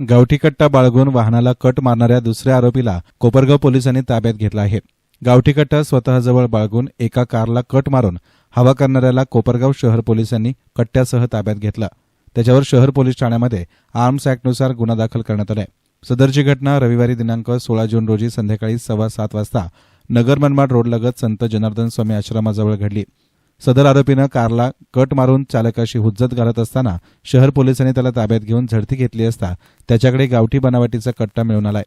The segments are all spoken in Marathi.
गावठी कट्टा बाळगून वाहनाला कट मारणाऱ्या दुसऱ्या आरोपीला कोपरगाव पोलिसांनी ताब्यात घेतला आहे. गावठी कट्टा स्वतःजवळ बाळगून एका कारला कट मारून हवा करणाऱ्याला कोपरगाव शहर पोलिसांनी कट्ट्यासह ताब्यात घेतला. त्याच्यावर शहर पोलीस ठाण्यामध्ये आर्म्स अॅक्टनुसार गुन्हा दाखल करण्यात आलाय. सदरची घटना रविवारी दिनांक सोळा जून रोजी संध्याकाळी सव्वा सात वाजता नगर मनमाड रोडलगत संत जनार्दन स्वामी आश्रमाजवळ घडली. सदर आरोपीनं कारला कट मारून चालकाशी हुज्जत घालत असताना शहर पोलिसांनी त्याला ताब्यात घेऊन झडती घेतली असता त्याच्याकडे गावठी बनावटीचा कट्टा मिळून आलाय.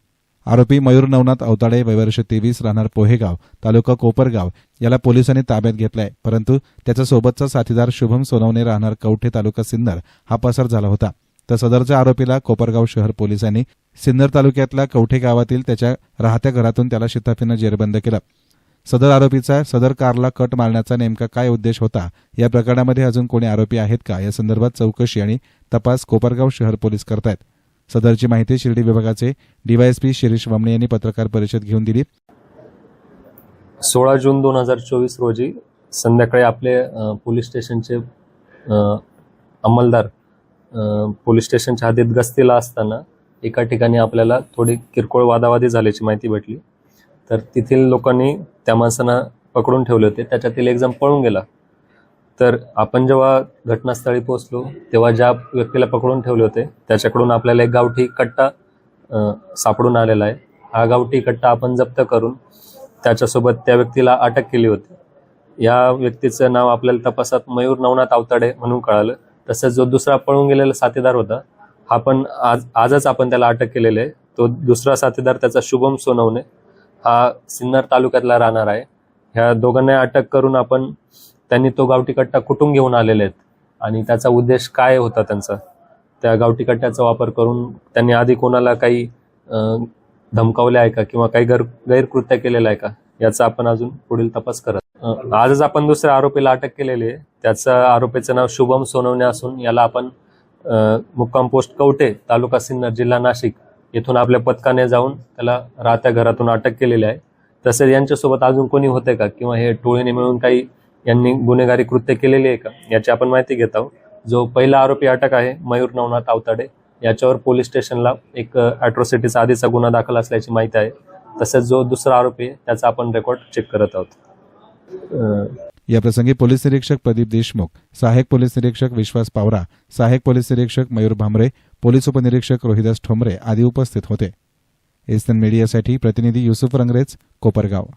आरोपी मयूर नवनाथ अवताडे वयवर्ष तेवीस राहणार पोहेगाव तालुका कोपरगाव याला पोलिसांनी ताब्यात घेतलाय. परंतु त्याचा सोबतचा साथीदार शुभम सोनवणे राहणार कवठे तालुका सिन्नर हा पसार झाला होता. तर सदरच्या आरोपीला कोपरगाव शहर पोलिसांनी सिन्नर तालुक्यातल्या कवठे गावातील त्याच्या राहत्या घरातून त्याला शिताफीनं जेरबंद केलं. सदर आरोपीचा सदर कारला कट मारण्याचा नेमका काय उद्देश होता? या प्रकरणामध्ये अजून कोणी आरोपी आहेत का? या संदर्भात चौकशी आणि तपास कोपरगाव शहर पोलीस करतायत. सदरची माहिती शिर्डी विभागाचे डीवायएसपी शिरीष वमणे यांनी पत्रकार परिषद घेऊन दिली. सोळा जून दोन हजार चोवीस रोजी संध्याकाळी आपले पोलीस स्टेशनचे अंमलदार पोलीस स्टेशनच्या हद्दीत गस्तीला असताना एका ठिकाणी आपल्याला थोडी किरकोळ वादावादी झाल्याची माहिती भेटली. तर तेथील लोकांनी त्या माणसांना पकडून ठेवले होते. त्याच्यातील एक जण पळून गेला. तर आपण जेव्हा घटनास्थळी पोहोचलो तेव्हा ज्या व्यक्तीला पकडून ठेवले होते त्याच्याकडून आपल्याला एक गावठी कट्टा सापडून आलेला आहे. हा गावठी कट्टा आपण जप्त करून त्याच्यासोबत त्या व्यक्तीला अटक केली होती. या व्यक्तीचं नाव आपल्याला तपासात मयूर नवनाथ आवताडे म्हणून कळालं. तसंच जो दुसरा पळून गेलेला साथीदार होता हा पण आज आजच आपण त्याला अटक केलेले आहे. तो दुसरा साथीदार त्याचा शुभम सोनवणे. हा सिन्नर तालुक्यातला राहणार आहे. ह्या दोघांना अटक करून आपण त्यांनी तो गावठी कट्टा कुठून घेऊन आलेले आहेत आणि त्याचा उद्देश काय होता त्यांचा? त्या गावठी कट्ट्याचा वापर करून त्यांनी आधी कोणाला काही धमकावले आहे का किंवा काही गर गैरकृत्य केलेलं आहे का? याचा आपण अजून पुढील तपास करत आजच आपण दुसऱ्या आरोपीला अटक केलेली आहे. त्याचं आरोपीचं नाव शुभम सोनवणे असून याला आपण मुक्काम पोस्ट कवटे तालुका सिन्नर जिल्हा नाशिक येथून आपल्या पथकाने जाऊन त्याला राहत्या घरातून अटक केलेली आहे. तसेच यांच्यासोबत अजून कोणी होते का? किंवा हे टोळीने मिळून काही यांनी गुन्हेगारी कृत्य केलेली आहे का? याची आपण माहिती घेत आहोत. जो पहिला आरोपी अटक आहे मयूर नवनाथ आवताडे. याच्यावर पोलीस स्टेशनला एक अॅट्रॉसिटीचा आधीचा गुन्हा दाखल असल्याची माहिती आहे. तसेच जो दुसरा आरोपी आहे त्याचा आपण रेकॉर्ड चेक करत आहोत. याप्रसंगी पोलीस निरीक्षक प्रदीप देशमुख सहाय्यक पोलीस निरीक्षक विश्वास पावरा सहाय्यक पोलीस निरीक्षक मयूर भामरे पोलीस उपनिरीक्षक रोहिदास ठोंबरे आदी उपस्थित होते. एसन मीडियासाठी प्रतिनिधी युसुफ रंगरेज कोपरगाव.